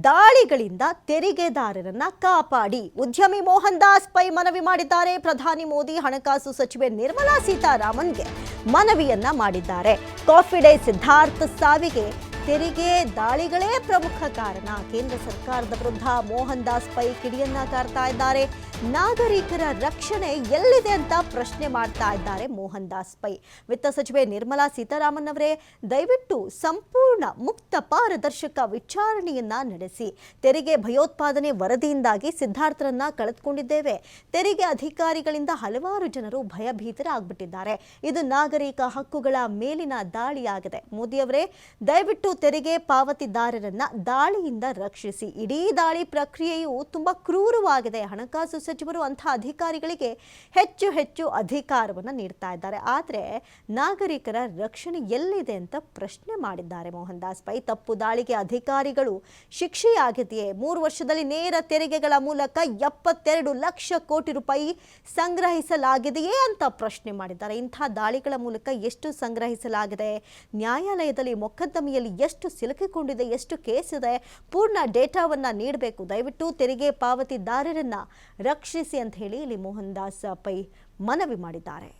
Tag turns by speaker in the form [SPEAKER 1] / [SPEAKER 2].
[SPEAKER 1] ದಾಳಿಗಳಿಂದ ತೆರಿಗೆದಾರರನ್ನ ಕಾಪಾಡಿ. ಉದ್ಯಮಿ ಮೋಹನ್ ದಾಸ್ ಪೈ ಮನವಿ ಮಾಡಿದ್ದಾರೆ. ಪ್ರಧಾನಿ ಮೋದಿ ಹಣಕಾಸು ಸಚಿವೆ ನಿರ್ಮಲಾ ಸೀತಾರಾಮನ್ಗೆ ಮನವಿಯನ್ನ ಮಾಡಿದ್ದಾರೆ. ಕಾಫಿ ಡೇ ಸಿದ್ಧಾರ್ಥ ಸಾವಿಗೆ ತೆರಿಗೆ ದಾಳಿಗಳೇ ಪ್ರಮುಖ ಕಾರಣ. ಕೇಂದ್ರ ಸರ್ಕಾರದ ವಿರುದ್ಧ ಮೋಹನ್ ದಾಸ್ ಪೈ ಕಿಡಿಯನ್ನ ಕಾರ್ತಾ ಇದ್ದಾರೆ. ನಾಗರಿಕರ ರಕ್ಷಣೆ ಎಲ್ಲಿದೆ ಅಂತ ಪ್ರಶ್ನೆ ಮಾಡ್ತಾ ಇದ್ದಾರೆ ಮೋಹನ್ ದಾಸ್ ಪೈ. ವಿತ್ತ ಸಚಿವೆ ನಿರ್ಮಲಾ ಸೀತಾರಾಮನ್ ಅವರೇ, ದಯವಿಟ್ಟು ಸಂಪೂರ್ಣ ಮುಕ್ತ ಪಾರದರ್ಶಕ ವಿಚಾರಣೆಯನ್ನ ನಡೆಸಿ. ತೆರಿಗೆ ಭಯೋತ್ಪಾದನೆ ವರದಿಯಿಂದಾಗಿ ಸಿದ್ಧಾರ್ಥರನ್ನ ಕಳೆದುಕೊಂಡಿದ್ದೇವೆ. ತೆರಿಗೆ ಅಧಿಕಾರಿಗಳಿಂದ ಹಲವಾರು ಜನರು ಭಯಭೀತರಾಗ್ಬಿಟ್ಟಿದ್ದಾರೆ. ಇದು ನಾಗರಿಕ ಹಕ್ಕುಗಳ ಮೇಲಿನ ದಾಳಿಯಾಗಿದೆ. ಮೋದಿಯವರೇ ದಯವಿಟ್ಟು ತೆರಿಗೆ ಪಾವತಿದಾರರನ್ನ ದಾಳಿಯಿಂದ ರಕ್ಷಿಸಿ. ಇಡೀ ದಾಳಿ ಪ್ರಕ್ರಿಯೆಯು ತುಂಬಾ ಕ್ರೂರವಾಗಿದೆ. ಹಣಕಾಸು ಸಚಿವರು ಅಂತಹ ಅಧಿಕಾರಿಗಳಿಗೆ ಹೆಚ್ಚು ಹೆಚ್ಚು ಅಧಿಕಾರವನ್ನು ನೀಡ್ತಾ ಇದ್ದಾರೆ. ಆದರೆ ನಾಗರಿಕರ ರಕ್ಷಣೆ ಎಲ್ಲಿದೆ ಅಂತ ಪ್ರಶ್ನೆ ಮಾಡಿದ್ದಾರೆ ಮೋಹನ್ ದಾಸ್ ಪೈ. ತಪ್ಪು ದಾಳಿಗೆ ಅಧಿಕಾರಿಗಳು ಶಿಕ್ಷೆಯಾಗಿದೆಯೇ? ಮೂರು ವರ್ಷದಲ್ಲಿ ನೇರ ತೆರಿಗೆಗಳ ಮೂಲಕ ಎಪ್ಪತ್ತೆರಡು ಲಕ್ಷ ಕೋಟಿ ರೂಪಾಯಿ ಸಂಗ್ರಹಿಸಲಾಗಿದೆಯೇ ಅಂತ ಪ್ರಶ್ನೆ ಮಾಡಿದ್ದಾರೆ. ಇಂಥ ದಾಳಿಗಳ ಮೂಲಕ ಎಷ್ಟು ಸಂಗ್ರಹಿಸಲಾಗಿದೆ? ನ್ಯಾಯಾಲಯದಲ್ಲಿ ಮೊಕದ್ದಮೆಯಲ್ಲಿ ಎಷ್ಟು ಸಿಲುಕಿಕೊಂಡಿದೆ, ಎಷ್ಟು ಕೇಸ್ ಇದೆ, ಪೂರ್ಣ ಡೇಟಾವನ್ನ ನೀಡಬೇಕು. ದಯವಿಟ್ಟು ತೆರಿಗೆ ಪಾವತಿದಾರರನ್ನು ರಕ್ಷಿಸಿ ಅಂತ ಹೇಳಿ ಇಲ್ಲಿ ಮೋಹನ್ ದಾಸ್ ಪೈ ಮನವಿ ಮಾಡಿದ್ದಾರೆ.